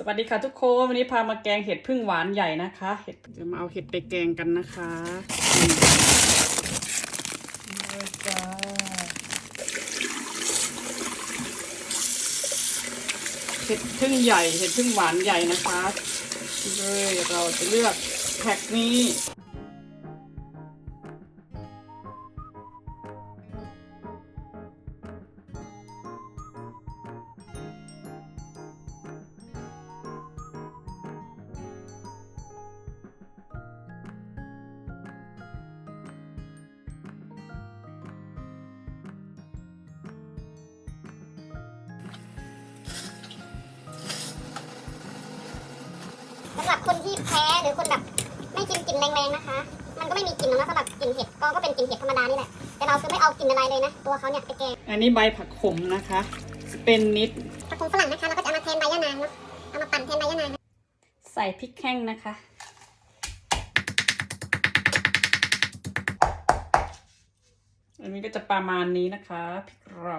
สวัสดีค่ะทุกคนวันนี้พามาแกงเห็ดพึ่งหวานใหญ่นะคะ เห็ดจะมาเอาเห็ดไปแกงกันนะคะเลยจ้าเห็ดพึ่งใหญ่เห็ดพึ่งหวานใหญ่นะคะเลยเราจะเลือกแพ็คนี้ ที่แพ้หรือคนแบบไม่กินกลิ่นแรงๆนะคะ มันก็ไม่มีกลิ่นหรอกนะสำหรับกลิ่นเห็ดก็ก็เป็นกลิ่นเห็ดธรรมดานี่แหละ แต่เราคือไม่เอากลิ่นอะไรเลยนะ ตัวเขาเนี่ยไปแกงอันนี้ใบผักขมนะคะสเปนนิด ผักผงฝรั่งนะคะเราก็จะเอามาแทนใบยะนางเนาะ เอามาปั่นแทนใบยะนางนะใส่พริกแห้งนะคะ อันนี้ก็จะประมาณนี้นะคะพริกเรา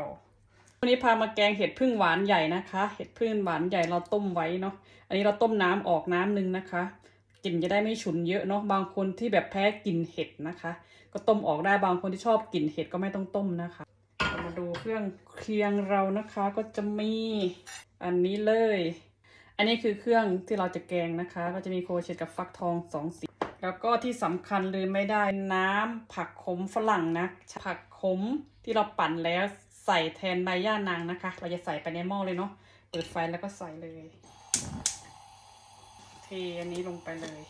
วันนี้พามาแกงเห็ดพึ่งหวานใหญ่นะคะ เห็ดพึ่งหวานใหญ่เราต้มไว้เนาะ อันนี้เราต้มน้ำออกน้ำนึงนะคะ กลิ่นจะได้ไม่ฉุนเยอะเนาะ บางคนที่แบบแพ้กลิ่นเห็ดนะคะ ก็ต้มออกได้ บางคนที่ชอบกลิ่นเห็ดก็ไม่ต้องต้มนะคะ เรามาดูเครื่องเคียงเรานะคะ ก็จะมีอันนี้เลย อันนี้คือเครื่องที่เราจะแกงนะคะ ก็จะมีโคเชตกับฟักทองสองสี แล้วก็ที่สำคัญลืมไม่ได้น้ำผักขมฝรั่งนะ ผักขมที่เราปั่นแล้ว ใส่แทนใบย่านางนะคะ เราจะใส่ไปในหม้อเลยเนาะ เปิดไฟแล้วก็ใส่เลย เทอันนี้ลงไปเลย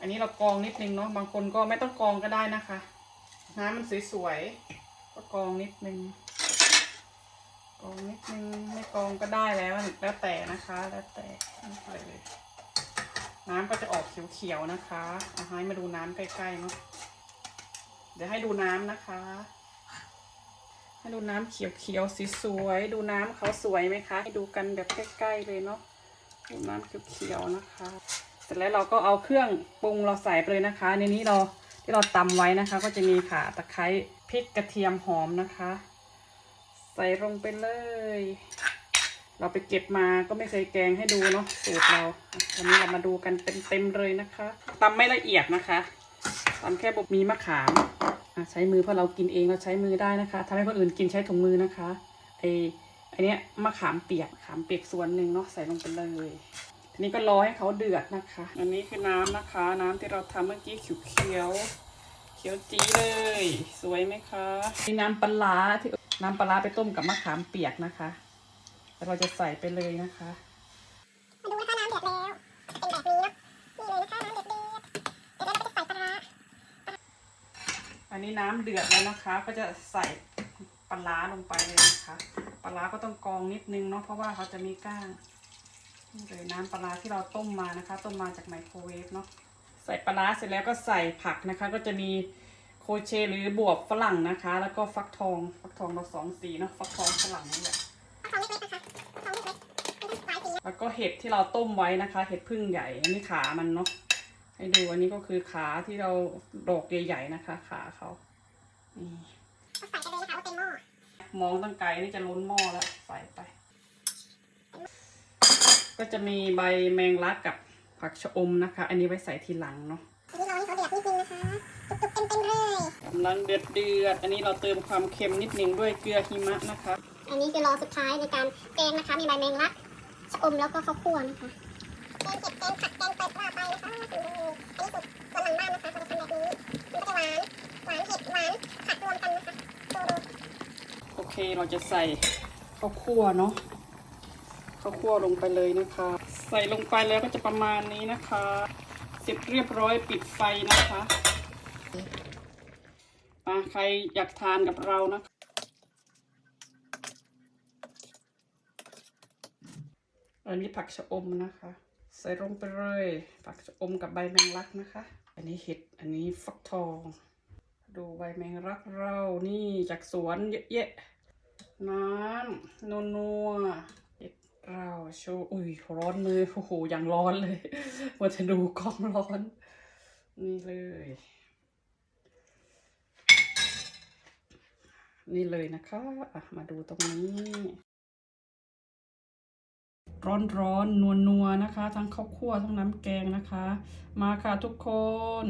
อันนี้เรากรองนิดนึงเนาะ บางคนก็ไม่ต้องกรองก็ได้นะคะ น้ำมันสวยๆ ก็กรองนิดนึงกรองนิดนึง ไม่กรองก็ได้แล้ว แล้วแต่นะคะ แล้วแต่เลย น้ำก็จะออกเขียวๆนะคะ เอาให้มาดูน้ำใกล้ๆเนาะ เดี๋ยวให้ดูน้ำนะคะ ให้ดูน้ำเขียวๆสีสวย ดูน้ำเขาสวยไหมคะ ให้ดูกันแบบใกล้ๆเลยเนาะ ดูน้ำเขียวๆนะคะ เสร็จแล้วเราก็เอาเครื่องปรุงเราใส่ไปเลยนะคะ ในนี้เราที่เราตำไว้นะคะ ก็จะมีข่าตะไคร้พริกกระเทียมหอมนะคะ ใส่ลงไปเลย เราไปเก็บมาก็ไม่เคยแกงให้ดูเนาะสูตรเราวันนี้เรามาดูกันเต็มๆเลยนะคะตำไม่ละเอียดนะคะตำแค่บบมีมะขาม ใช้มือเพราะเรากินเองเราใช้มือได้นะคะทำให้คนอื่นกินใช้ถุงมือนะคะไออันเนี้ยมะขามเปียกมะขามเปียกส่วนหนึ่งเนาะใส่ลงไปเลยทีนี้ก็รอให้เขาเดือดนะคะ อันนี้คือน้ำนะคะ น้ำที่เราทำเมื่อกี้เขียวๆเขียวจีเลย สวยไหมคะมีน้ำปลาที่น้ำปลาร้าไปต้มกับมะขามเปียกนะคะแล้วเราจะใส่ไปเลยนะคะ นนี้น้ำเดือดแล้วนะคะ ก็จะใส่ปลาร้าลงไปเลยนะคะปลาร้าก็ต้องกรองนิดนึงเนาะเพราะว่าเขาจะมีก้างนี่เลยน้ำปลาร้าที่เราต้มมานะคะ ต้มมาจากไมโครเวฟเนาะใส่ปลาร้าเสร็จแล้วก็ใส่ผักนะคะ ก็จะมีโคเชหรือบวบฝรั่งนะคะ แล้วก็ฟักทองฟักทองเราสองสีเนาะฟักทองฝรั่งนี่แหละทองเล็กๆนะคะทองเล็กๆมีทั้งหลายสีแล้วก็เห็ดที่เราต้มไว้นะคะ เห็ดพึ่งใหญ่อันนี้ขามันเนาะ ให้ดูอันนี้ก็คือขาที่เราดอกใหญ่ๆนะคะ ขาเขานี่ก็ใส่ไปเลยนะคะว่าเต็มหม้อมองตั้งไกลนี่จะล้นหม้อแล้วใส่ไป ก็จะมีใบแมงลักกับผักชะอมนะคะ อันนี้ไว้ใส่ทีหลังเนาะทีนี้รอให้เขาเดือดนิดนึงนะคะจุกๆเต็มๆเลยกำลังเดือดเดือดๆอันนี้เราเติมความเค็มนิดนึงด้วยเกลือหิมะนะคะ อันนี้คือรอสุดท้ายในการแกงนะคะ มีใบแมงลักชะอมแล้วก็ข้าวคั่วนะคะ โอเคเราจะใส่ข้าวคั่วเนาะข้าวคั่วลงไปเลยนะคะ ใส่ลงไปแล้วก็จะประมาณนี้นะคะ เสร็จเรียบร้อยปิดไฟนะคะมาใครอยากทานกับเรานะคะอันนี้ผักชะอมนะคะ ใส่ลงไปเลยผักชะอมกับใบแมงลักนะคะ อันนี้เห็ดอันนี้ฟักทอง ดูใบแมงลักเรานี่จากสวนเยอะแยะน้ำนัวนัวๆเห็ดเราโชว์อุ้ยร้อนเลยโอ้โหอย่างร้อนเลยว่าจะดูกล้องร้อน นี่เลยนี่เลยนะคะอะมาดูตรงนี้ ร้อนๆนัวๆนะคะ ทั้งข้าวคั่วทั้งน้ำแกงนะคะ มาค่ะทุกคน